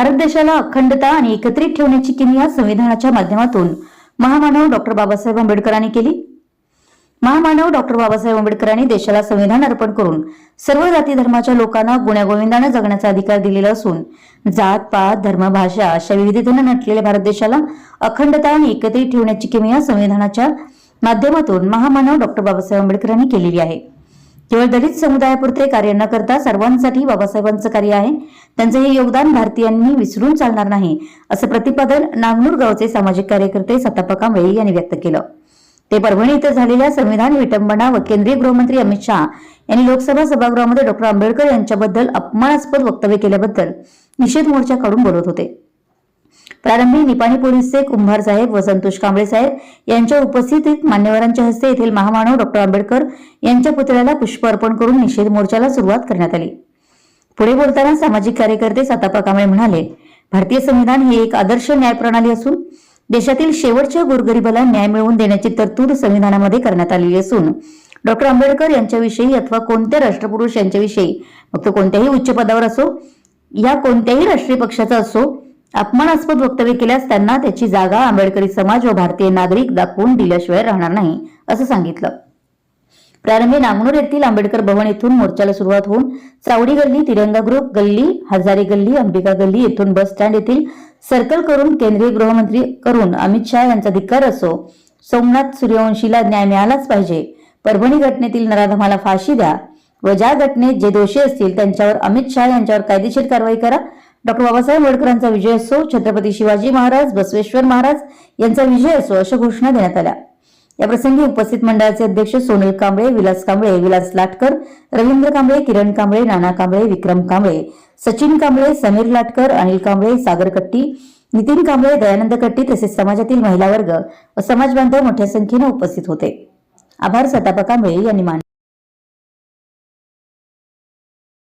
भारत देशाला अखंडता आणि एकत्रित ठेवण्याची किमया संविधानाच्या माध्यमातून महामानव डॉक्टर बाबासाहेब आंबेडकरांनी केली. महामानव डॉक्टर बाबासाहेब आंबेडकरांनी देशाला संविधान अर्पण करून सर्व जाती धर्माच्या लोकांना गुण्यागोविंदानं जगण्याचा अधिकार दिलेला असून जात पात धर्म भाषा अशा विविधतेनं नटलेल्या भारत देशाला अखंडता आणि एकत्रित ठेवण्याची किमया संविधानाच्या माध्यमातून महामानव डॉक्टर बाबासाहेब आंबेडकरांनी केलेली आहे. केवळ दलित समुदायापुरते कार्य न करता सर्वांसाठी बाबासाहेबांचं कार्य आहे. त्यांचं हे योगदान भारतीयांनी विसरून चालणार नाही असं प्रतिपादन नागनूर गावचे सामाजिक कार्यकर्ते सतापा कांबळे यांनी व्यक्त केलं. ते परभणी इथं झालेल्या संविधान विटंबना व केंद्रीय गृहमंत्री अमित शहा यांनी लोकसभा सभागृहामध्ये डॉक्टर आंबेडकर यांच्याबद्दल अपमानास्पद वक्तव्य केल्याबद्दल निषेध मोर्चा काढून बोलत होते. प्रारंभी निपाणी पोलीसचे कुंभार साहेब व संतोष कांबळे साहेब यांच्या उपस्थितीत मान्यवरांच्या हस्ते येथील महामानव डॉक्टर आंबेडकर यांच्या पुतळ्याला पुष्प अर्पण करून निषेध मोर्चाला सुरुवात करण्यात आली. पुढे बोलताना सामाजिक कार्यकर्ते सातापा कांबळे म्हणाले भारतीय संविधान ही एक आदर्श न्याय प्रणाली असून देशातील शेवटच्या गोरगरिबाला न्याय मिळवून देण्याची तरतूद संविधानामध्ये करण्यात आलेली असून डॉक्टर आंबेडकर यांच्याविषयी अथवा कोणत्या राष्ट्रपुरुष यांच्याविषयी फक्त कोणत्याही उच्च पदावर असो या कोणत्याही राष्ट्रीय पक्षाचा असो अपमानास्पद वक्तव्य केल्यास त्यांना त्याची जागा आंबेडकरी समाज व भारतीय नागरिक दाखवून दिल्याशिवाय राहणार नाही असं सांगितलं. प्रारंभी नागनूर येथील आंबेडकर भवन येथून मोर्चाला सुरुवात होऊन चावडी गल्ली तिरंगा ग्रुप गल्ली हजारी गल्ली अंबिका गल्ली येथून बस स्टँड येथील सर्कल करून केंद्रीय गृहमंत्री करून अमित शहा यांचा धिक्कार असो सोमनाथ सूर्यवंशीला न्याय मिळालाच पाहिजे. परभणी घटनेतील नराधमाला फाशी द्या व ज्या घटनेत जे दोषी असतील त्यांच्यावर अमित शहा यांच्यावर कायदेशीर कारवाई करा डॉक्टर बाबासाहेब आंबेडकरांचा विजय असो छत्रपती शिवाजी महाराज बसवेश्वर महाराज यांचा विजय असो अशा घोषणा देण्यात आल्या. याप्रसंगी उपस्थित मंडळाचे अध्यक्ष सोनल कांबळे विलास कांबळे विलास लाटकर रवींद्र कांबळे किरण कांबळे नाना कांबळे विक्रम कांबळे सचिन कांबळे समीर लाटकर अनिल कांबळे सागर कट्टी नितीन कांबळे दयानंद कट्टी तसेच समाजातील महिला वर्ग व समाज बांधव मोठ्या संख्येने उपस्थित होते. आभार सतापा कांबळे यांनी मान